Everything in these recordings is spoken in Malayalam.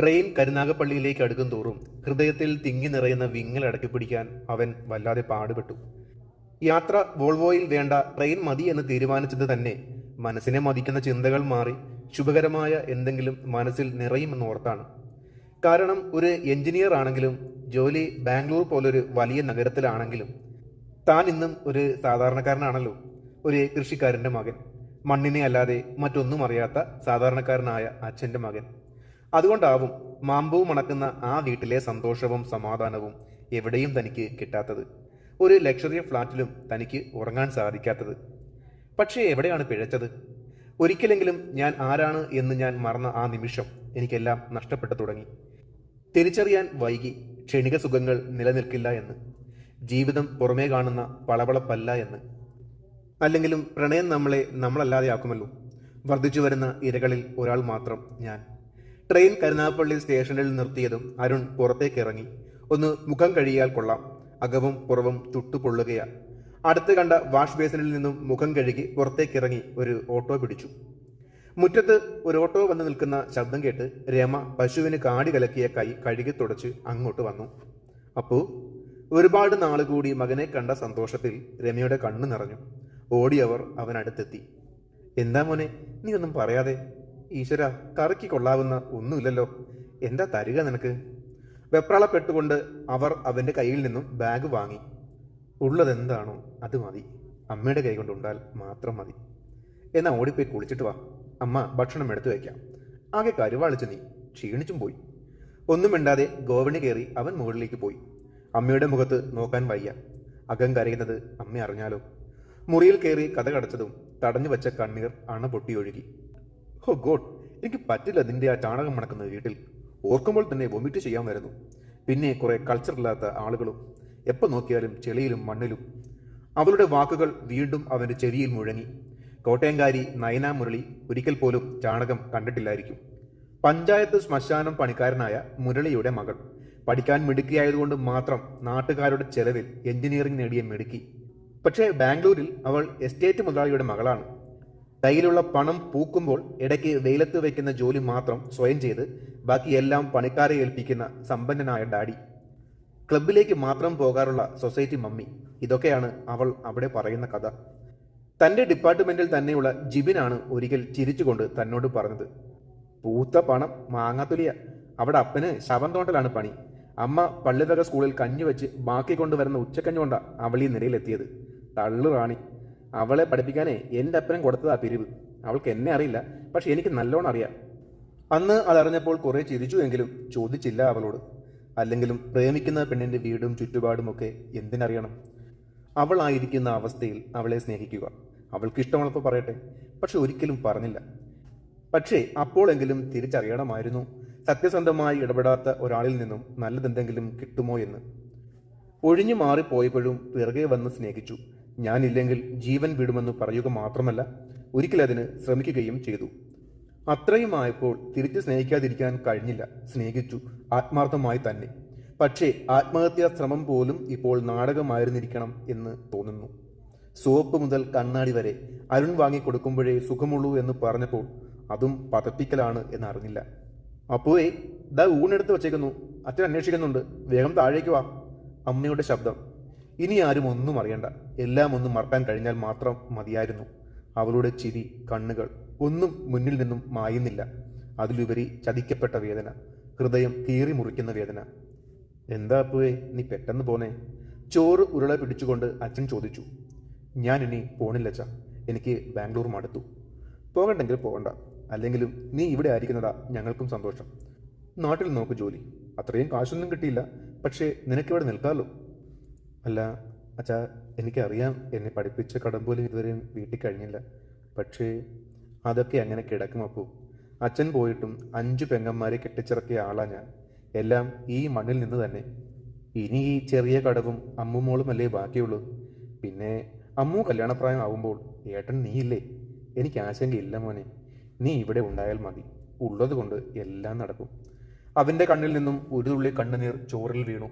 ട്രെയിൻ കരുനാഗപ്പള്ളിയിലേക്ക് അടുക്കും തോറും ഹൃദയത്തിൽ തിങ്ങി നിറയുന്ന വിങ്ങൽ അടക്കി പിടിക്കാൻ അവൻ വല്ലാതെ പാടുപെട്ടു. യാത്ര വോൾവോയിൽ വേണ്ട ട്രെയിൻ മതി എന്ന് തീരുമാനിച്ചത് തന്നെ മനസ്സിനെ മതിക്കുന്ന ചിന്തകൾ മാറി ശുഭകരമായ എന്തെങ്കിലും മനസ്സിൽ നിറയുമെന്ന് ഓർത്താണ്. കാരണം ഒരു എഞ്ചിനീയർ ആണെങ്കിലും ജോലി ബാംഗ്ലൂർ പോലൊരു വലിയ നഗരത്തിലാണെങ്കിലും താൻ ഇന്നും ഒരു സാധാരണക്കാരനാണല്ലോ ഒരു കൃഷിക്കാരന്റെ മകൻ. മണ്ണിനെ അല്ലാതെ മറ്റൊന്നും അറിയാത്ത സാധാരണക്കാരനായ അച്ഛന്റെ മകൻ. അതുകൊണ്ടാവും മാമ്പൂ മണക്കുന്ന ആ വീട്ടിലെ സന്തോഷവും സമാധാനവും എവിടെയും തനിക്ക് കിട്ടാത്തത്. ഒരു ലക്ഷറി ഫ്ലാറ്റിലും തനിക്ക് ഉറങ്ങാൻ സാധിക്കാത്തത്. പക്ഷേ എവിടെയാണ് പിഴച്ചത്? ഒരിക്കലെങ്കിലും ഞാൻ ആരാണ് എന്ന് ഞാൻ മറന്ന ആ നിമിഷം എനിക്കെല്ലാം നഷ്ടപ്പെട്ടു തുടങ്ങി. തിരിച്ചറിയാൻ വൈകി ക്ഷണിക സുഖങ്ങൾ നിലനിൽക്കില്ല എന്ന്. ജീവിതം പുറമേ കാണുന്ന പളവളപ്പല്ല എന്ന്. അല്ലെങ്കിലും പ്രണയം നമ്മളെ നമ്മളല്ലാതെയാക്കുമല്ലോ. വർദ്ധിച്ചു വരുന്ന ഇരകളിൽ ഒരാൾ മാത്രം ഞാൻ. ട്രെയിൻ കരുനാഗപ്പള്ളി സ്റ്റേഷനിൽ നിർത്തിയതും അരുൺ പുറത്തേക്ക് ഇറങ്ങി ഒന്ന് മുഖം കഴിയാൽ കൊള്ളാം. അകവും പുറവും ചുട്ടുപൊള്ളുകയാ അടുത്ത് കണ്ട വാഷ് ബേസിനിൽ നിന്നും മുഖം കഴുകി പുറത്തേക്ക് ഇറങ്ങി ഒരു ഓട്ടോ പിടിച്ചു. മുറ്റത്ത് ഒരു ഓട്ടോ വന്ന് നിൽക്കുന്ന ശബ്ദം കേട്ട് രമ പശുവിന് കാടി കലക്കിയ കൈ കഴുകി തുടച്ച് അങ്ങോട്ട് വന്നു. അപ്പോൾ ഒരുപാട് നാൾ കൂടി മകനെ കണ്ട സന്തോഷത്തിൽ രമയുടെ കണ്ണു നിറഞ്ഞു. ഓടിയവർ അവനടുത്തെത്തി. എന്താ മോനെ നീ ഒന്നും പറയാതെ. ഈശ്വര കറക്കി കൊള്ളാവുന്ന ഒന്നുമില്ലല്ലോ. എന്താ തരിക നിനക്ക്? വെപ്രാളപ്പെട്ടുകൊണ്ട് അവർ അവന്റെ കയ്യിൽ നിന്നും ബാഗ് വാങ്ങി. ഉള്ളതെന്താണോ അത് മതി. അമ്മയുടെ കൈ കൊണ്ടുണ്ടാൽ മാത്രം മതി. എന്നാ ഓടിപ്പോയി കുളിച്ചിട്ട് വാ. അമ്മ ഭക്ഷണം എടുത്തു വയ്ക്കാം. ആകെ കരുവാളിച്ചു നീ. ക്ഷീണിച്ചും പോയി. ഒന്നും മിണ്ടാതെ ഗോവണി കയറി അവൻ മുകളിലേക്ക് പോയി. അമ്മയുടെ മുഖത്ത് നോക്കാൻ വയ്യ. അകം കരയുന്നത് അമ്മ അറിഞ്ഞാലോ മുറിയിൽ കയറി കഥ കടച്ചതും തടഞ്ഞു വെച്ച കണ്ണീർ അണ പൊട്ടിയൊഴുകി ഹോ ഗോഡ് എനിക്ക് പറ്റില്ല നിന്റെ ആ ചാണകം മണക്കുന്ന വീട്ടിൽ. ഓർക്കുമ്പോൾ തന്നെ വൊമിറ്റ് ചെയ്യാൻ വരുന്നു. പിന്നെ കുറെ കൾച്ചർ ഇല്ലാത്ത ആളുകളും എപ്പോൾ നോക്കിയാലും ചെളിയിലും മണ്ണിലും. അവളുടെ വാക്കുകൾ വീണ്ടും അവന്റെ ചെവിയിൽ മുഴങ്ങി. കോട്ടയംകാരി നയന മുരളി ഒരിക്കൽ പോലും ചാണകം കണ്ടിട്ടില്ലായിരിക്കും. പഞ്ചായത്ത് ശ്മശാനം പണിക്കാരനായ മുരളിയുടെ മകൾ. പഠിക്കാൻ മിടുക്കിയായതുകൊണ്ട് മാത്രം നാട്ടുകാരുടെ ചെലവിൽ എഞ്ചിനീയറിംഗ് നേടിയ മിടുക്കി. പക്ഷേ ബാംഗ്ലൂരിൽ അവൾ എസ്റ്റേറ്റ് മുതലാളിയുടെ മകളാണ്. കയ്യിലുള്ള പണം പൂക്കുമ്പോൾ ഇടയ്ക്ക് വെയിലത്ത് വയ്ക്കുന്ന ജോലി മാത്രം സ്വയം ചെയ്ത് ബാക്കിയെല്ലാം പണിക്കാരെ ഏൽപ്പിക്കുന്ന സമ്പന്നനായ ഡാഡി. ക്ലബിലേക്ക് മാത്രം പോകാറുള്ള സൊസൈറ്റി മമ്മി. ഇതൊക്കെയാണ് അവൾ അവിടെ പറയുന്ന കഥ. തന്റെ ഡിപ്പാർട്ട്മെന്റിൽ തന്നെയുള്ള ജിബിനാണ് ഒരിക്കൽ ചിരിച്ചുകൊണ്ട് തന്നോട് പറഞ്ഞത്. പൂത്ത പണം മാങ്ങാത്തുലിയ. അവിടെ അപ്പന് ശവം തോണ്ടലാണ് പണി. അമ്മ പള്ളിവക സ്കൂളിൽ കഞ്ഞി വെച്ച് ബാക്കി കൊണ്ടുവരുന്ന ഉച്ചക്കഞ്ഞുകൊണ്ടാണ് അവൾ ഈ നിലയിലെത്തിയത്. തള്ളു റാണി. അവളെ പഠിപ്പിക്കാനേ എന്റെ അപ്പനും ആ പിരിവ്. അവൾക്ക് എന്നെ അറിയില്ല പക്ഷെ എനിക്ക് നല്ലോണം അറിയാം. അന്ന് അതറിഞ്ഞപ്പോൾ കുറേ ചിരിച്ചു എങ്കിലും ചോദിച്ചില്ല അവളോട്. അല്ലെങ്കിലും പ്രേമിക്കുന്ന പെണ്ണിന്റെ വീടും ചുറ്റുപാടും ഒക്കെ എന്തിനറിയണം? അവളായിരിക്കുന്ന അവസ്ഥയിൽ അവളെ സ്നേഹിക്കുക. അവൾക്ക് ഇഷ്ടമുള്ളപ്പോൾ പറയട്ടെ പക്ഷെ ഒരിക്കലും പറഞ്ഞില്ല. പക്ഷേ അപ്പോഴെങ്കിലും തിരിച്ചറിയണമായിരുന്നു സത്യസന്ധമായി ഇടപെടാത്ത ഒരാളിൽ നിന്നും നല്ലതെന്തെങ്കിലും കിട്ടുമോ എന്ന്. ഒഴിഞ്ഞു മാറിപ്പോയപ്പോഴും പിറകെ വന്ന് സ്നേഹിച്ചു. ഞാനില്ലെങ്കിൽ ജീവൻ വിടുമെന്ന് പറയുക മാത്രമല്ല ഒരിക്കലതിന് ശ്രമിക്കുകയും ചെയ്തു. അത്രയുമായപ്പോൾ തിരിച്ച് സ്നേഹിക്കാതിരിക്കാൻ കഴിഞ്ഞില്ല. സ്നേഹിച്ചു. ആത്മാർത്ഥമായി തന്നെ. പക്ഷേ ആത്മഹത്യാ ശ്രമം പോലും ഇപ്പോൾ നാടകമായിരുന്നിരിക്കണം എന്ന് തോന്നുന്നു. സോപ്പ് മുതൽ കണ്ണാടി വരെ അരുൺ വാങ്ങിക്കൊടുക്കുമ്പോഴേ സുഖമുള്ളൂ എന്ന് പറഞ്ഞപ്പോൾ അതും പതപ്പിക്കലാണ് എന്നറിഞ്ഞില്ല. അപ്പോഴേ ദ ഊണെടുത്ത് വച്ചേക്കുന്നു. അച്ഛൻ അന്വേഷിക്കുന്നുണ്ട്. വേഗം താഴേക്ക് വാ. അമ്മയുടെ ശബ്ദം. ഇനി ആരും ഒന്നും അറിയണ്ട. എല്ലാം ഒന്നും മറക്കാൻ കഴിഞ്ഞാൽ മാത്രം മതിയായിരുന്നു. അവളുടെ ചിരി കണ്ണുകൾ ഒന്നും മുന്നിൽ നിന്നും മായുന്നില്ല. അതിലുപരി ചതിക്കപ്പെട്ട വേദന ഹൃദയം കീറി മുറിക്കുന്ന വേദന. എന്താ അപ്പുവേ നീ പെട്ടെന്ന് പോന്നേ? ചോറ് ഉരുള പിടിച്ചുകൊണ്ട് അച്ഛൻ ചോദിച്ചു. ഞാൻ ഇനി പോണില്ലച്ച എനിക്ക് ബാംഗ്ലൂർ മടുത്തു പോകണ്ടെങ്കിൽ പോകണ്ട. അല്ലെങ്കിലും നീ ഇവിടെ ആയിരിക്കുന്നതാ ഞങ്ങൾക്കും സന്തോഷം. നാട്ടിൽ നോക്ക് ജോലി. അത്രയും കാശൊന്നും കിട്ടിയില്ല. പക്ഷേ നിനക്കിവിടെ നിൽക്കാമല്ലോ അല്ല അച്ഛാ എനിക്കറിയാം എന്നെ പഠിപ്പിച്ച കടം പോലും ഇതുവരെ വീട്ടിൽ കഴിഞ്ഞില്ല. പക്ഷേ അതൊക്കെ അങ്ങനെ കിടക്കും അപ്പൂ? അച്ഛൻ പോയിട്ടും അഞ്ചു പെങ്ങന്മാരെ കെട്ടിച്ചിറക്കിയ ആളാ ഞാൻ. എല്ലാം ഈ മണ്ണിൽ നിന്ന് തന്നെ. ഇനി ഈ ചെറിയ കടവും അമ്മുമോളും അല്ലേ ബാക്കിയുള്ളൂ? പിന്നെ അമ്മു കല്യാണപ്രായം ആവുമ്പോൾ ഏട്ടൻ നീയില്ലേ? എനിക്ക് ആശങ്കയില്ല മോനെ. നീ ഇവിടെ ഉണ്ടായാൽ മതി. ഉള്ളത് കൊണ്ട് എല്ലാം നടക്കും. അവന്റെ കണ്ണിൽ നിന്നും ഒരു തുള്ളി കണ്ണുനീർ ചോറിൽ വീണു.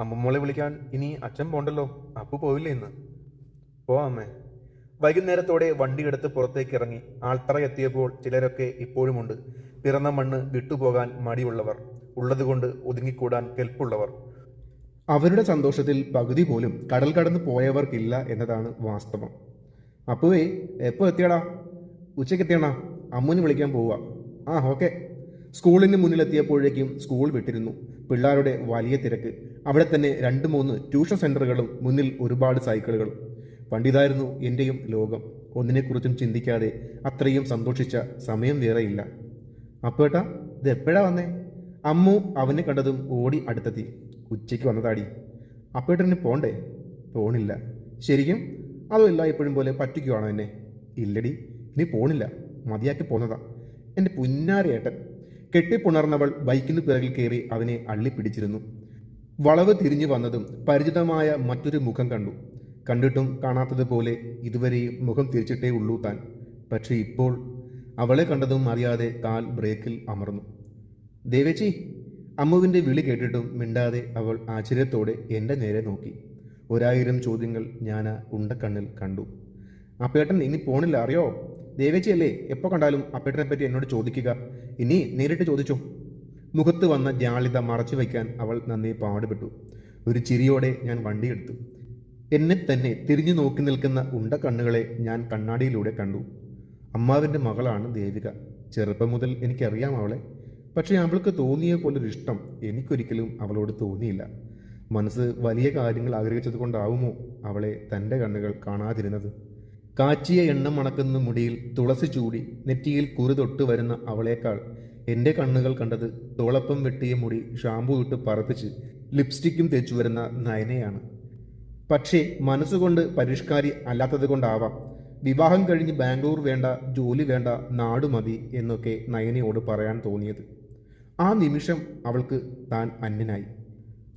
അമ്മമ്മോളെ വിളിക്കാൻ ഇനി അച്ഛൻ പോണ്ടല്ലോ. അപ്പു പോവില്ലേ ഇന്ന്? പോ അമ്മേ. വൈകുന്നേരത്തോടെ വണ്ടിയെടുത്ത് പുറത്തേക്ക് ഇറങ്ങി ആൾത്തറ എത്തിയപ്പോൾ ചിലരൊക്കെ ഇപ്പോഴുമുണ്ട്. പിറന്ന മണ്ണ് വിട്ടുപോകാൻ മടിയുള്ളവർ ഉള്ളതുകൊണ്ട് ഒതുങ്ങിക്കൂടാൻ കെൽപ്പുള്ളവർ. അവരുടെ സന്തോഷത്തിൽ പകുതി പോലും കടൽ കടന്ന് പോയവർക്കില്ല എന്നതാണ് വാസ്തവം. അപ്പുവേ എപ്പോ എത്തിയടാ? ഉച്ചയ്ക്ക് എത്തിയണ? അമ്മുവിന് വിളിക്കാൻ പോവുക. ആ ഓക്കെ. സ്കൂളിന് മുന്നിലെത്തിയപ്പോഴേക്കും സ്കൂൾ വിട്ടിരുന്നു. പിള്ളേരുടെ വലിയ തിരക്ക്. അവിടെ തന്നെ രണ്ട് മൂന്ന് ട്യൂഷൻ സെന്ററുകളും മുന്നിൽ ഒരുപാട് സൈക്കിളുകളും. പണ്ടിതായിരുന്നു എന്റെയും ലോകം. ഒന്നിനെക്കുറിച്ചും ചിന്തിക്കാതെ അത്രയും സന്തോഷിച്ച സമയം വേറെയില്ല. അപ്പേട്ടാ ഇത് എപ്പോഴാ വന്നേ? അമ്മു അവനെ കണ്ടതും ഓടി അടുത്തെത്തി. ഉച്ചയ്ക്ക് വന്നതാടി. അപ്പേട്ടന് പോണ്ടേ? പോണില്ല. ശരിക്കും? അതും ഇല്ല ഇപ്പോഴും പോലെ പറ്റിക്കുവാണോ എന്നെ? ഇല്ലടി നീ പോണില്ല. മതിയാക്കി പോന്നതാ. എന്റെ പുന്നാരേട്ടൻ കെട്ടിപ്പുണർന്നവൾ ബൈക്കിന് പിറകിൽ കയറി അവനെ അള്ളിപ്പിടിച്ചിരുന്നു. വളവ് തിരിഞ്ഞു വന്നതും പരിചിതമായ മറ്റൊരു മുഖം കണ്ടു. കണ്ടിട്ടും കാണാത്തതുപോലെ ഇതുവരെയും മുഖം തിരിച്ചിട്ടേ ഉള്ളൂ താൻ. പക്ഷേ ഇപ്പോൾ അവളെ കണ്ടതും അറിയാതെ കാൽ ബ്രേക്കിൽ അമർന്നു. ദേവേച്ചി അമ്മുവിന്റെ വിളി കേട്ടിട്ടും മിണ്ടാതെ അവൾ ആശ്ചര്യത്തോടെ എന്റെ നേരെ നോക്കി. ഒരായിരം ചോദ്യങ്ങൾ ഞാൻ ആ ഉണ്ടക്കണ്ണിൽ കണ്ടു. അപ്പേട്ടൻ ഇനി പോണില്ല അറിയോ? ദേവേച്ചിയല്ലേ എപ്പോൾ കണ്ടാലും അപ്പേട്ടനെ പറ്റി എന്നോട് ചോദിക്കുക. ഇനി നേരിട്ട് ചോദിച്ചു? മുഖത്ത് വന്ന ജാളിത മറച്ചു വയ്ക്കാൻ അവൾ നന്നേ പാടുപെട്ടു. ഒരു ചിരിയോടെ ഞാൻ വണ്ടിയെടുത്തു എന്നെ തന്നെ തിരിഞ്ഞു നോക്കി നിൽക്കുന്ന ഉണ്ട കണ്ണുകളെ ഞാൻ കണ്ണാടിയിലൂടെ കണ്ടു. അമ്മാവിന്റെ മകളാണ് ദേവിക. ചെറുപ്പം മുതൽ എനിക്കറിയാം അവളെ. പക്ഷേ അവൾക്ക് തോന്നിയ പോലൊരു ഇഷ്ടം എനിക്കൊരിക്കലും അവളോട് തോന്നിയില്ല. മനസ്സ് വലിയ കാര്യങ്ങൾ ആഗ്രഹിച്ചത് കൊണ്ടാവുമോ അവളെ തന്റെ കണ്ണുകൾ കാണാതിരുന്നത്? കാച്ചിയ എണ്ണം മണക്കുന്ന മുടിയിൽ തുളസി ചൂടി നെറ്റിയിൽ കുറി തൊട്ട് വരുന്ന അവളേക്കാൾ എന്റെ കണ്ണുകൾ കണ്ടത് തോളപ്പം വെട്ടിയ മുടി ഷാമ്പു ഇട്ട് പറപ്പിച്ച് ലിപ്സ്റ്റിക്കും തേച്ചു വരുന്ന നയനയാണ്. പക്ഷേ മനസ്സുകൊണ്ട് പരിഷ്കാരി അല്ലാത്തത് കൊണ്ടാവാം വിവാഹം കഴിഞ്ഞ് ബാംഗ്ലൂർ വേണ്ട ജോലി വേണ്ട നാട് മതി എന്നൊക്കെ നയനയോട് പറയാൻ തോന്നിയത്. ആ നിമിഷം അവൾക്ക് താൻ അന്യനായി.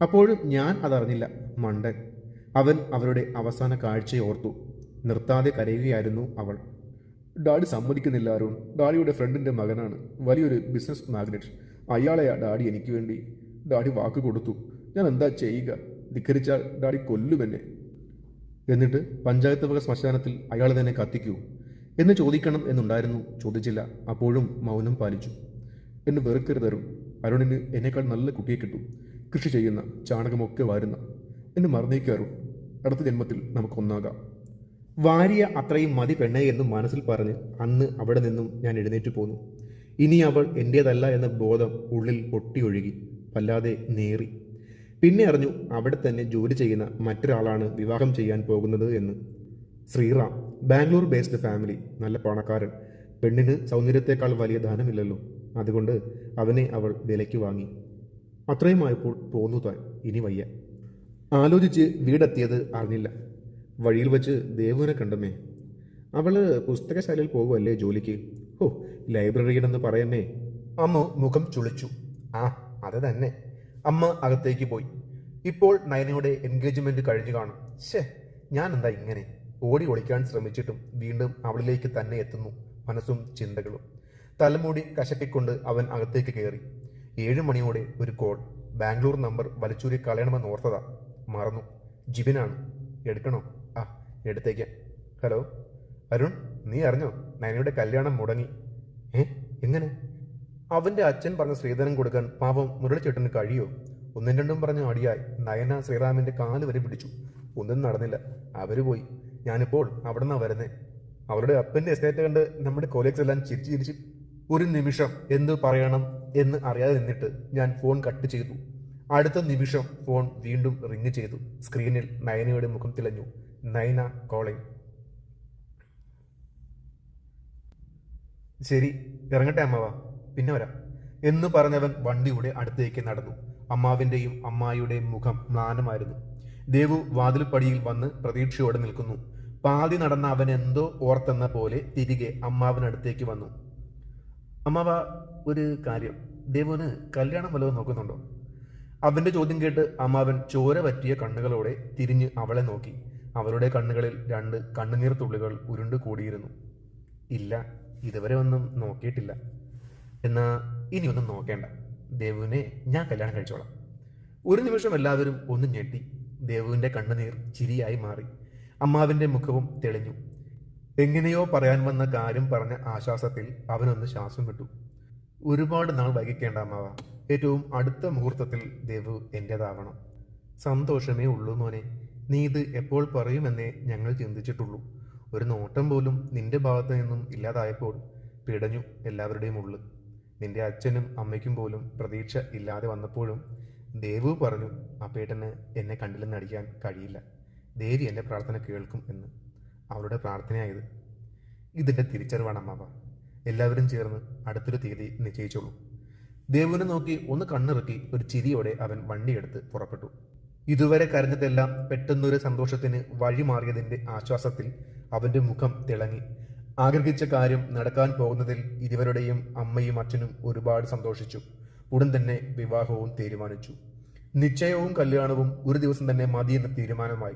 അപ്പോഴും ഞാൻ അതറിഞ്ഞില്ല മണ്ടൻ. അവൻ അവരുടെ അവസാന കാഴ്ചയോർത്തു. നിർത്താതെ കരയുകയായിരുന്നു അവൾ. ഡാഡി സമ്മതിക്കുന്നില്ല അരുൺ. ഡാഡിയുടെ ഫ്രണ്ടിന്റെ മകനാണ്. വലിയൊരു ബിസിനസ് മാഗ്നറ്റ്. അയാളെയാ ഡാഡി എനിക്ക് വേണ്ടി. ഡാഡി വാക്ക് കൊടുത്തു. ഞാൻ എന്താ ചെയ്യുക? ധിക്കരിച്ചാൽ ഡാഡി കൊല്ലുമെന്നെ എന്നിട്ട് പഞ്ചായത്ത് വക ശ്മശാനത്തിൽ അയാളെ തന്നെ കത്തിക്കൂ. എന്ന് ചോദിക്കണം എന്നുണ്ടായിരുന്നു. ചോദിച്ചില്ല. അപ്പോഴും മൗനം പാലിച്ചു. എന്നെ വെറുക്കരുതരും അരുണിന് എന്നേക്കാൾ നല്ല കുട്ടിയെ കിട്ടും. കൃഷി ചെയ്യുന്ന ചാണകമൊക്കെ വാരുന്ന. എന്നെ മറന്നേക്കാറും അടുത്ത ജന്മത്തിൽ നമുക്കൊന്നാകാം വാരിയ അത്രയും മതി പെണ്ണേ എന്ന് മനസ്സിൽ പറഞ്ഞ് അന്ന് അവിടെ നിന്നും ഞാൻ എഴുന്നേറ്റ് പോന്നു. ഇനി അവൾ എന്റേതല്ല എന്ന ബോധം ഉള്ളിൽ പൊട്ടിയൊഴുകി വല്ലാതെ നേറി. പിന്നെ അറിഞ്ഞു അവിടെ തന്നെ ജോലി ചെയ്യുന്ന മറ്റൊരാളാണ് വിവാഹം ചെയ്യാൻ പോകുന്നത് എന്ന്. ശ്രീറാം ബാംഗ്ലൂർ ബേസ്ഡ് ഫാമിലി നല്ല പണക്കാരൻ. പെണ്ണിന് സൗന്ദര്യത്തെക്കാൾ വലിയ ധനമില്ലല്ലോ. അതുകൊണ്ട് അവനെ അവൾ വിലയ്ക്ക് വാങ്ങി. അത്രയുമായപ്പോൾ പോന്നു താൻ ഇനി വയ്യ. ആലോചിച്ച് വീടെത്തിയത് അറിഞ്ഞില്ല. വഴിയിൽ വെച്ച് ദേവുവിനെ കണ്ടമ്മേ. അവൾ പുസ്തകശാലയിൽ പോകുമല്ലേ ജോലിക്ക്? ഓ ലൈബ്രറിയിടെന്ന് പറയമ്മേ. അമ്മ മുഖം ചുളിച്ചു. ആ അത് തന്നെ. അമ്മ അകത്തേക്ക് പോയി. ഇപ്പോൾ നയനയുടെ എൻഗേജ്മെന്റ് കഴിഞ്ഞു കാണും. ശേ ഞാൻ എന്താ ഇങ്ങനെ? ഓടി ഒളിക്കാൻ ശ്രമിച്ചിട്ടും വീണ്ടും അവളിലേക്ക് തന്നെ എത്തുന്നു മനസ്സും ചിന്തകളും. തലമുടി കശപ്പിക്കൊണ്ട് അവൻ അകത്തേക്ക് കയറി ഏഴു മണിയോടെ ഒരു കോൾ. ബാംഗ്ലൂർ നമ്പർ വലിച്ചൂരി കളയണമെന്ന് ഓർത്തതാ. മറന്നു. ജിബിനാണ്. എടുക്കണോ? എടുത്തേക്ക്. ഹലോ? അരുൺ നീ അറിഞ്ഞോ? നയനയുടെ കല്യാണം മുടങ്ങി. ഏ? എങ്ങനെ? അവന്റെ അച്ഛൻ പറഞ്ഞ ശ്രീധരൻ കൊടുക്കാൻ പാപം മുരളിച്ചേട്ടന് കഴിയോ? ഒന്നും രണ്ടും പറഞ്ഞ അടിയായി. നയന ശ്രീറാമിന്റെ കാൽ വരെ പിടിച്ചു. ഒന്നും നടന്നില്ല. അവർ പോയി. ഞാനിപ്പോൾ അവിടെ നിന്നാ വരുന്നേ. അവരുടെ അപ്പന്റെ എസ്റ്റേറ്റ് കണ്ട് നമ്മുടെ കൊലീഗ്സ് എല്ലാം ചിരിച്ച് ചിരിച്ച് ഒരു നിമിഷം എന്ത് പറയണം? എന്ന് അറിയാതെ നിന്നിട്ട് ഞാൻ ഫോൺ കട്ട് ചെയ്തു. അടുത്ത നിമിഷം ഫോൺ വീണ്ടും റിങ് ചെയ്തു. സ്ക്രീനിൽ നയനയുടെ മുഖം തിളഞ്ഞു. നയന കോളിംഗ്. ശരി ഇറങ്ങട്ടെ അമ്മവ. പിന്നെ വരാം. എന്ന് പറഞ്ഞവൻ വണ്ടിയുടെ അടുത്തേക്ക് നടന്നു. അമ്മാവിന്റെയും അമ്മായിയുടെയും മുഖം മ്ലാനമായിരുന്നു. ദേവു വാതിൽപ്പടിയിൽ വന്ന് പ്രതീക്ഷയോടെ നിൽക്കുന്നു. പാതി നടന്ന അവൻ എന്തോ ഓർത്തെന്ന പോലെ തിരികെ അമ്മാവിനടുത്തേക്ക് വന്നു. അമ്മാവ ഒരു കാര്യം. ദേവുവിന് കല്യാണം വല്ലതും നോക്കുന്നുണ്ടോ? അവന്റെ ചോദ്യം കേട്ട് അമ്മാവൻ ചോര പറ്റിയ കണ്ണുകളോടെ തിരിഞ്ഞ് അവളെ നോക്കി. അവളുടെ കണ്ണുകളിൽ രണ്ട് കണ്ണുനീർ തുള്ളികൾ ഉരുണ്ടു കൂടിയിരുന്നു. ഇല്ല ഇതുവരെ ഒന്നും നോക്കിയിട്ടില്ല. എന്നാ ഇനിയൊന്നും നോക്കേണ്ട. ദേവുവിനെ ഞാൻ കല്യാണം കഴിച്ചോളാം. ഒരു നിമിഷം എല്ലാവരും ഒന്ന് ഞെട്ടി. ദേവുവിന്റെ കണ്ണുനീർ ചിരിയായി മാറി. അമ്മാവിന്റെ മുഖവും തെളിഞ്ഞു. എങ്ങനെയോ പറയാൻ വന്ന കാര്യം പറഞ്ഞ ആശ്വാസത്തിൽ അവനൊന്ന് ശ്വാസം വിട്ടു. ഒരുപാട് നാൾ വൈകിക്കേണ്ട അമ്മാവ. ഏറ്റവും അടുത്ത മുഹൂർത്തത്തിൽ ദേവു എന്റേതാവണം. സന്തോഷമേ ഉള്ളൂ മോനെ. നീ ഇത് എപ്പോൾ പറയുമെന്നേ ഞങ്ങൾ ചിന്തിച്ചിട്ടുള്ളൂ. ഒരു നോട്ടം പോലും നിന്റെ ഭാഗത്തു നിന്നും ഇല്ലാതായപ്പോൾ പിടഞ്ഞു എല്ലാവരുടെയും ഉള്ളു. നിന്റെ അച്ഛനും അമ്മയ്ക്കും പോലും പ്രതീക്ഷ ഇല്ലാതെ വന്നപ്പോഴും ദേവു പറഞ്ഞു അപ്പേട്ടന് എന്നെ കണ്ടില്ലെന്ന് അടിക്കാൻ കഴിയില്ല. ദേവി എന്റെ പ്രാർത്ഥന കേൾക്കും എന്ന്. അവളുടെ പ്രാർത്ഥനയായത്. ഇതിന്റെ തിരിച്ചറിവാണ് അമ്മാവ. എല്ലാവരും ചേർന്ന് അടുത്തൊരു തീയതി നിശ്ചയിച്ചോളൂ. ദേവുവിനെ നോക്കി ഒന്ന് കണ്ണിറുക്കി ഒരു ചിരിയോടെ അവൻ വണ്ടിയെടുത്ത് പുറപ്പെട്ടു. ഇതുവരെ കരഞ്ഞതെല്ലാം പെട്ടെന്നൊരു സന്തോഷത്തിന് വഴിമാറിയതിന്റെ ആശ്വാസത്തിൽ അവന്റെ മുഖം തിളങ്ങി. ആഗ്രഹിച്ച കാര്യം നടക്കാൻ പോകുന്നതിൽ ഇരുവരുടെയും അമ്മയും അച്ഛനും ഒരുപാട് സന്തോഷിച്ചു. ഉടൻ തന്നെ വിവാഹവും തീരുമാനിച്ചു. നിശ്ചയവും കല്യാണവും ഒരു ദിവസം തന്നെ മതിയെന്ന തീരുമാനമായി.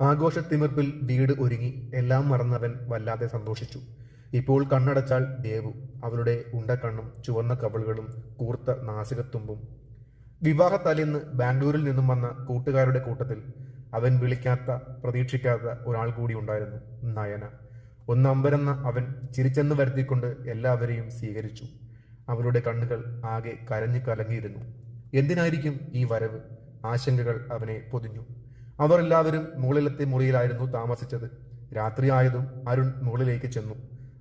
ആഘോഷത്തിമിർപ്പിൽ വീട് ഒരുങ്ങി എല്ലാം മറന്നവൻ വല്ലാതെ സന്തോഷിച്ചു. ഇപ്പോൾ കണ്ണടച്ചാൽ ദേവു. അവളുടെ ഉണ്ടക്കണ്ണും ചുവന്ന കവളുകളും കൂർത്ത നാസികത്തുമ്പും വിവാഹ തലേന്ന് ബാംഗ്ലൂരിൽ നിന്നും വന്ന കൂട്ടുകാരുടെ കൂട്ടത്തിൽ അവൻ വിളിക്കാത്ത പ്രതീക്ഷിക്കാത്ത ഒരാൾ കൂടി ഉണ്ടായിരുന്നു നയന. ഒന്നമ്പരന്ന അവൻ ചിരിച്ചെന്ന് വരുത്തിക്കൊണ്ട് എല്ലാവരെയും സ്വീകരിച്ചു. അവരുടെ കണ്ണുകൾ ആകെ കരഞ്ഞു കലങ്ങിയിരുന്നു. എന്തിനായിരിക്കും ഈ വരവ്? ആശങ്കകൾ അവനെ പൊതിഞ്ഞു. അവർ എല്ലാവരും മുകളിലത്തെ മുറിയിലായിരുന്നു താമസിച്ചത്. രാത്രിയായതും അരുൺ മുകളിലേക്ക് ചെന്നു.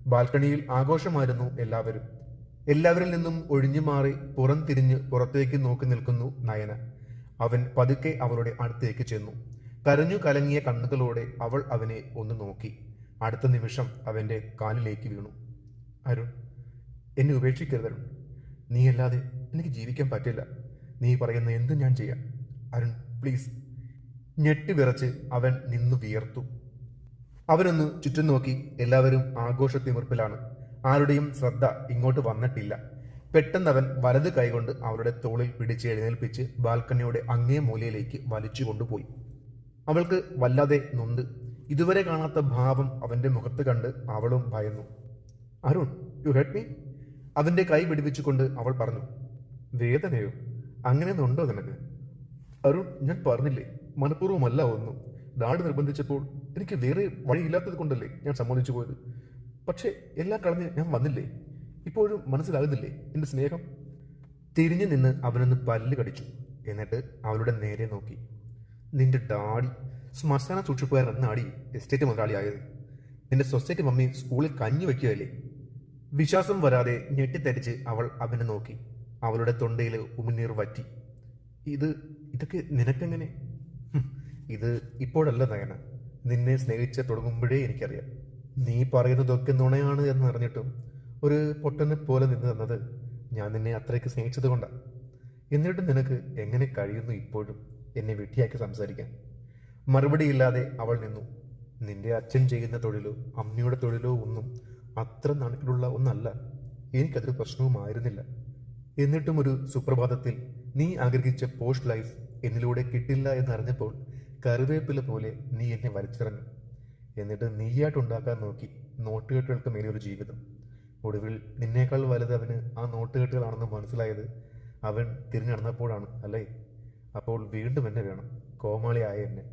ബാൽക്കണിയിൽ ആഘോഷമായിരുന്നു എല്ലാവരും. എല്ലാവരിൽ നിന്നും ഒഴിഞ്ഞു മാറി പുറം തിരിഞ്ഞ് പുറത്തേക്ക് നോക്കി നിൽക്കുന്നു നയന. അവൻ പതുക്കെ അവളുടെ അടുത്തേക്ക് ചെന്നു. കരഞ്ഞു കലങ്ങിയ കണ്ണുകളോടെ അവൾ അവനെ ഒന്ന് നോക്കി. അടുത്ത നിമിഷം അവന്റെ കാലിലേക്ക് വീണു. അരുൺ എന്നെ ഉപേക്ഷിക്കരുത് അരുൺ. നീ എനിക്ക് ജീവിക്കാൻ പറ്റില്ല. നീ പറയുന്ന എന്തും ഞാൻ ചെയ്യാം. അരുൺ പ്ലീസ്. ഞെട്ടി വിറച്ച് അവൻ നിന്നു വിയർത്തു. അവനൊന്ന് ചുറ്റും നോക്കി എല്ലാവരും ആഘോഷത്തിമിർപ്പിലാണ്. ആരുടെയും ശ്രദ്ധ ഇങ്ങോട്ട് വന്നിട്ടില്ല. പെട്ടെന്ന് അവൻ വലത് കൈകൊണ്ട് അവളുടെ തോളിൽ പിടിച്ച് എഴുന്നേൽപ്പിച്ച് ബാൽക്കണിയുടെ അങ്ങേ മൂലയിലേക്ക് വലിച്ചു കൊണ്ടുപോയി. അവൾക്ക് വല്ലാതെ നൊന്ത്. ഇതുവരെ കാണാത്ത ഭാവം അവന്റെ മുഖത്ത് കണ്ട് അവളും ഭയന്നു. അരുൺ യു ഹെഡ് മീ അവന്റെ കൈ പിടിപ്പിച്ചുകൊണ്ട് അവൾ പറഞ്ഞു വേദനയോ? അങ്ങനെ ഉണ്ടോ നിനക്ക്? അരുൺ ഞാൻ പറഞ്ഞില്ലേ മനഃപൂർവമല്ല ഒന്നും. നാട് നിർബന്ധിച്ചപ്പോൾ എനിക്ക് വേറെ വഴിയില്ലാത്തത് കൊണ്ടല്ലേ ഞാൻ സമ്മതിച്ചു പോയത്? പക്ഷേ എല്ലാം കളഞ്ഞ് ഞാൻ വന്നില്ലേ? ഇപ്പോഴും മനസ്സിലാകുന്നില്ലേ എന്റെ സ്നേഹം? തിരിഞ്ഞു നിന്ന് അവനൊന്ന് പല്ല് കടിച്ചു. എന്നിട്ട് അവളുടെ നേരെ നോക്കി. നിന്റെ ഡാഡി ശ്മശാന സൂക്ഷിപ്പുകാരൻ എന്നാടി എസ്റ്റേറ്റ് മുതലാളിയായത് നിന്റെ സൊസൈറ്റി മമ്മി സ്കൂളിൽ കഞ്ഞി വയ്ക്കുകയല്ലേ? വിശ്വാസം വരാതെ ഞെട്ടിത്തരിച്ച് അവൾ അവനെ നോക്കി. അവളുടെ തൊണ്ടയിൽ ഉമിനീർ വറ്റി. ഇത് ഇതൊക്കെ നിനക്കെങ്ങനെ? ഇത് ഇപ്പോഴല്ല നയന. നിന്നെ സ്നേഹിച്ച് തുടങ്ങുമ്പോഴേ എനിക്കറിയാം. നീ പറയുന്നതൊക്കെ നുണയാണ് എന്ന് അറിഞ്ഞിട്ടും ഒരു പൊട്ടനെ പോലെ നിന്ന് തന്നത് ഞാൻ നിന്നെ അത്രയ്ക്ക് സ്നേഹിച്ചത് കൊണ്ടാണ് എന്നിട്ടും നിനക്ക് എങ്ങനെ കഴിയുന്നു ഇപ്പോഴും എന്നെ വെട്ടിയാക്കി സംസാരിക്കാൻ? മറുപടിയില്ലാതെ അവൾ നിന്നു. നിന്റെ അച്ഛൻ ചെയ്യുന്ന തൊഴിലോ അമ്മയുടെ തൊഴിലോ ഒന്നും അത്ര നണക്കിലുള്ള ഒന്നല്ല. എനിക്കതൊരു പ്രശ്നവുമായിരുന്നില്ല. എന്നിട്ടും ഒരു സുപ്രഭാതത്തിൽ നീ ആഗ്രഹിച്ച പോസ്റ്റ് ലൈഫ് എന്നിലൂടെ കിട്ടില്ല എന്നറിഞ്ഞപ്പോൾ കറിവേപ്പില പോലെ നീ എന്നെ വലിച്ചെറിഞ്ഞു എന്നിട്ട് നീയായിട്ട് ഉണ്ടാക്കാൻ നോക്കി നോട്ടുകെട്ടുകൾക്ക് മേലെ ഒരു ജീവിതം. ഒടുവിൽ നിന്നേക്കാൾ വലുത് അവന് ആ നോട്ടുകെട്ടുകളാണെന്ന് മനസ്സിലായത് അവൻ തിരിഞ്ഞടന്നപ്പോഴാണ് അല്ലേ? അപ്പോൾ വീണ്ടും എന്നെ വേണം കോമാളിയായ എന്നെ.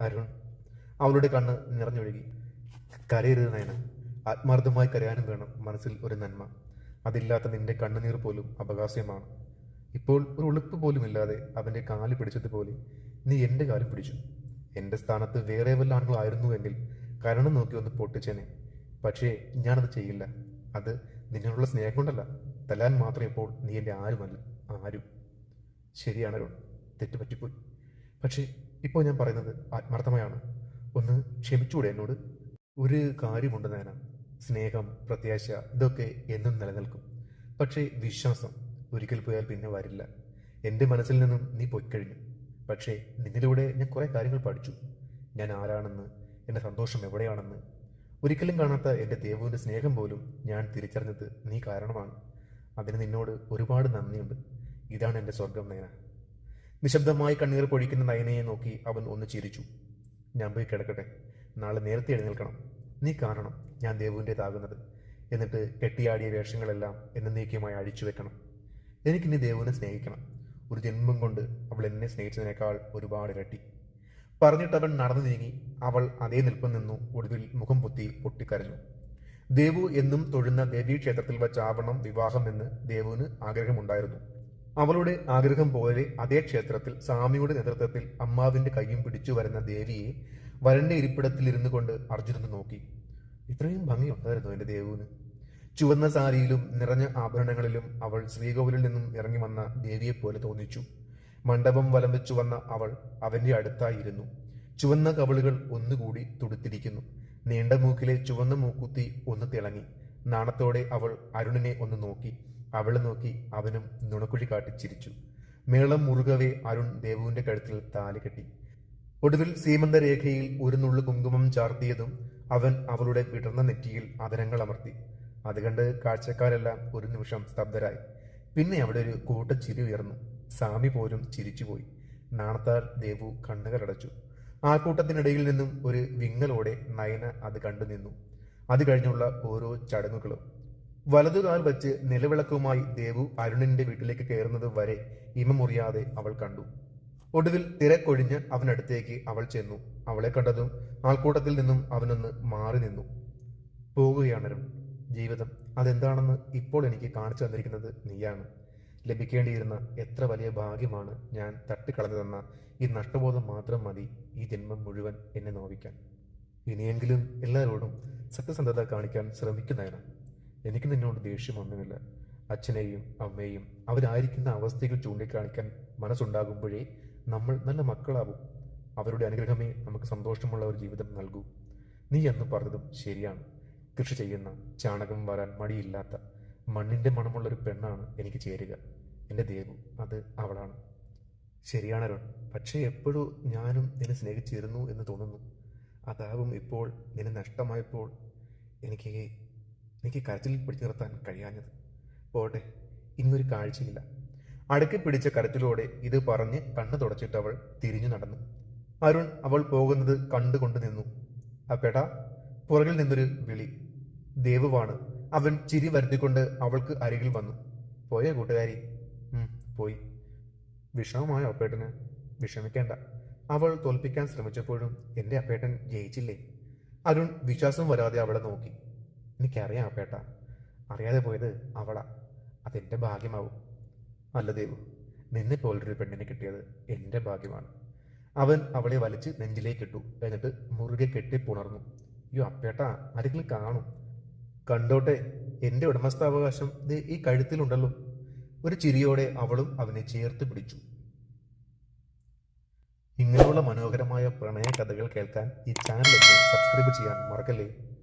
അരുൺ അവളുടെ കണ്ണ് നിറഞ്ഞൊഴുകി. കരയരുത് നയന ആത്മാർത്ഥമായി കരയാനും വേണം മനസ്സിൽ ഒരു നന്മ. അതില്ലാത്ത നിന്റെ കണ്ണുനീർ പോലും അപകാസ്യമാണ് ഇപ്പോൾ ഒരു ഉളുപ്പ് പോലുമില്ലാതെ അവന്റെ കാൽ പിടിച്ചതുപോലെ നീ എന്റെ കാലും പിടിച്ചു. എന്റെ സ്ഥാനത്ത് വേറെ വല്ല ആളുകളായിരുന്നു എങ്കിൽ കരണം നോക്കി ഒന്ന് പൊട്ടിച്ചേനെ. പക്ഷേ ഞാനത് ചെയ്യില്ല. അത് നിന്നോടുള്ള സ്നേഹം കൊണ്ടല്ല. തല്ലാൻ മാത്രം ഇപ്പോൾ നീ എന്റെ ആരുമല്ല. ആരും. ശരിയാണ് അരുൺ. തെറ്റ് പറ്റിപ്പോയി. പക്ഷേ ഇപ്പോൾ ഞാൻ പറയുന്നത് ആത്മാർത്ഥമായാണ്. ഒന്ന് ക്ഷമിച്ചുകൂടെ എന്നോട്? ഒരു കാര്യമുണ്ട് നേന സ്നേഹം പ്രത്യാശ ഇതൊക്കെ എന്നും നിലനിൽക്കും. പക്ഷേ വിശ്വാസം ഒരിക്കൽ പോയാൽ പിന്നെ വരില്ല. എന്റെ മനസ്സിൽ നിന്നും നീ പൊയ്ക്കഴിഞ്ഞു. പക്ഷേ നിന്നിലൂടെ ഞാൻ കുറേ കാര്യങ്ങൾ പഠിച്ചു. ഞാൻ ആരാണെന്ന് എന്റെ സന്തോഷം എവിടെയാണെന്ന്. ഒരിക്കലും കാണാത്ത എന്റെ ദേവുവിന്റെ സ്നേഹം പോലും ഞാൻ തിരിച്ചറിഞ്ഞത് നീ കാരണമാണ്. അതിന് നിന്നോട് ഒരുപാട് നന്ദിയുണ്ട്. ഇതാണ് എന്റെ സ്വർഗം നയന. നിശബ്ദമായി കണ്ണീർ പൊഴിക്കുന്ന നയനയെ നോക്കി അവൻ ഒന്ന് ചിരിച്ചു. ഞാൻ പോയി കിടക്കട്ടെ. നാളെ നേരത്തെ എഴുന്നേൽക്കണം. നീ കാണണം ഞാൻ ദേവുവിന്റെതാകുന്നത്. എന്നിട്ട് കെട്ടിയാടിയ വേഷങ്ങളെല്ലാം എന്നേക്കുമായി അഴിച്ചു വെക്കണം എനിക്കിനി ദേവുവിനെ സ്നേഹിക്കണം. ഒരു ജന്മം കൊണ്ട് അവൾ എന്നെ സ്നേഹിച്ചതിനേക്കാൾ ഒരുപാട് ഇരട്ടി. പറഞ്ഞിട്ടവൻ നടന്നു നീങ്ങി. അവൾ അതേ നിൽപ്പ് നിന്നു ഒടുവിൽ മുഖം പൊത്തി പൊട്ടിക്കരഞ്ഞു. ദേവു എന്നും തൊഴുന്ന ദേവീ ക്ഷേത്രത്തിൽ വച്ചാവണം വിവാഹമെന്ന് ദേവുവിന് ആഗ്രഹമുണ്ടായിരുന്നു. അവളുടെ ആഗ്രഹം പോലെ അതേ ക്ഷേത്രത്തിൽ സ്വാമിയുടെ നേതൃത്വത്തിൽ അമ്മാവിന്റെ കൈയും പിടിച്ചു വരുന്ന ദേവിയെ വരന്റെ ഇരിപ്പിടത്തിൽ ഇരുന്നു കൊണ്ട് അർജുനന് നോക്കി. ഇത്രയും ഭംഗിയുണ്ടായിരുന്നു എന്റെ ദേവുവിന്. ചുവന്ന സാരിയിലും നിറഞ്ഞ ആഭരണങ്ങളിലും അവൾ ശ്രീകോവിലിൽ നിന്നും ഇറങ്ങി വന്ന ദേവിയെപ്പോലെ തോന്നിച്ചു. മണ്ഡപം വലം വെച്ചു വന്ന അവൾ അവന്റെ അടുത്തായിരുന്നു. ചുവന്ന കവളുകൾ ഒന്നുകൂടി തുടുത്തിരിക്കുന്നു. നീണ്ട മൂക്കിലെ ചുവന്ന മൂക്കുത്തി ഒന്ന് തിളങ്ങി. നാണത്തോടെ അവൾ അരുണിനെ ഒന്ന് നോക്കി. അവളെ നോക്കി അവനും നുണക്കുഴി കാട്ടി ചിരിച്ചു. മേളം മുറുകവേ അരുൺ ദേവുവിന്റെ കഴുത്തിൽ താലി കെട്ടി. ഒടുവിൽ സീമന്തരേഖയിൽ ഒരു നുള്ളു കുങ്കുമം ചാർത്തിയതും അവൻ അവളുടെ വിടർന്ന നെറ്റിയിൽ അതരങ്ങൾ അമർത്തി. അത് കണ്ട് കാഴ്ചക്കാരെല്ലാം ഒരു നിമിഷം സ്തബ്ധരായി. പിന്നെ അവിടെ ഒരു കൂട്ട കൂട്ടച്ചിരി ഉയർന്നു. സാമി പോലും ചിരിച്ചുപോയി. നാണത്താൽ ദേവു കണ്ണുകളടച്ചു. ആ കൂട്ടത്തിനിടയിൽ നിന്നും ഒരു വിങ്ങലോടെ നയന അത് കണ്ടു നിന്നു. അത് കഴിഞ്ഞുള്ള ഓരോ ചടങ്ങുകളും. വലതുകാൽ വച്ച് നിലവിളക്കുമായി ദേവു അരുണിന്റെ വീട്ടിലേക്ക് കയറുന്നത് വരെ ഇമമുറിയാതെ അവൾ കണ്ടു. ഒടുവിൽ തിരക്കൊഴിഞ്ഞ് അവനടുത്തേക്ക് അവൾ ചെന്നു. അവളെ കണ്ടതും ആൾക്കൂട്ടത്തിൽ നിന്നും അവനൊന്ന് മാറി നിന്നു. പോകുകയാണരുൺ ജീവിതം. അതെന്താണെന്ന് ഇപ്പോൾ എനിക്ക് കാണിച്ചു തന്നിരിക്കുന്നത് നീയാണ്. ലഭിക്കേണ്ടിയിരുന്ന എത്ര വലിയ ഭാഗ്യമാണ് ഞാൻ തട്ടിക്കളഞ്ഞതെന്ന ഈ നഷ്ടബോധം മാത്രം മതി ഈ ജന്മം മുഴുവൻ എന്നെ നോവിക്കാൻ. ഇനിയെങ്കിലും എല്ലാവരോടും സത്യസന്ധത കാണിക്കാൻ ശ്രമിക്കുന്നതിന് എനിക്ക് നിന്നോട് ദേഷ്യമൊന്നുമില്ല അച്ഛനെയും അമ്മയെയും അവരായിരിക്കുന്ന അവസ്ഥകൾ ചൂണ്ടിക്കാണിക്കാൻ മനസ്സുണ്ടാകുമ്പോഴേ നമ്മൾ നല്ല മക്കളാവും. അവരുടെ അനുഗ്രഹമേ നമുക്ക് സന്തോഷമുള്ള ഒരു ജീവിതം നൽകൂ. നീ എന്ന് പറഞ്ഞതും ശരിയാണ്. കൃഷി ചെയ്യുന്ന ചാണകം വരാൻ മടിയില്ലാത്ത മണ്ണിന്റെ മണമുള്ള ഒരു പെണ്ണാണ് എനിക്ക് ചേരുക. എന്റെ ദേവു അത് അവളാണ്. ശരിയാണ് അരുൺ പക്ഷേ എപ്പോഴും ഞാനും നിന്നെ സ്നേഹിച്ചിരുന്നു എന്ന് തോന്നുന്നു. അതാവും ഇപ്പോൾ നിന്നെ നഷ്ടമായപ്പോൾ എനിക്ക് എനിക്ക് കരച്ചിൽ പിടിച്ചു നിർത്താൻ കഴിയാഞ്ഞത്. പോട്ടെ ഇനിയൊരു കാഴ്ചയില്ല. അടുക്കി പിടിച്ച കരച്ചിലോടെ ഇത് പറഞ്ഞ് കണ്ണു തുടച്ചിട്ട് അവൾ തിരിഞ്ഞു നടന്നു. അരുൺ അവൾ പോകുന്നത് കണ്ടുകൊണ്ട് നിന്നു. അപ്പേടാ പുറകിൽ നിന്നൊരു വിളി. ദേവുവാണ്. അവൻ ചിരി വരുത്തിക്കൊണ്ട് അവൾക്ക് അരികിൽ വന്നു. പോയ കൂട്ടുകാരി? പോയി. വിഷമമായ അപ്പേട്ടന്? വിഷമിക്കേണ്ട. അവൾ തോൽപ്പിക്കാൻ ശ്രമിച്ചപ്പോഴും എന്റെ അപ്പേട്ടൻ ജയിച്ചില്ലേ? അരുൺ വിശ്വാസം വരാതെ അവളെ നോക്കി. എനിക്കറിയാം അപ്പേട്ട. അറിയാതെ പോയത് അവളാ. അതെന്റെ ഭാഗ്യമാവും. അല്ല ദേവു നിന്നെ പോലൊരു പെണ്ണിനെ കിട്ടിയത് എന്റെ ഭാഗ്യമാണ്. അവൻ അവളെ വലിച്ച് നെഞ്ചിലേക്ക് ഇട്ടു. എന്നിട്ട് മുറുകെ കെട്ടി പുണർന്നു. അയ്യോ അപ്പേട്ട ആരെങ്കിലും കാണും. കണ്ടോട്ടെ എന്റെ ഉടമസ്ഥാവകാശം ദേ ഈ കഴുത്തിലുണ്ടല്ലോ. ഒരു ചിരിയോടെ അവളും അവനെ ചേർത്ത് പിടിച്ചു. ഇങ്ങനെയുള്ള മനോഹരമായ പ്രണയ കഥകൾ കേൾക്കാൻ ഈ ചാനൽ സബ്സ്ക്രൈബ് ചെയ്യാൻ മറക്കല്ലേ?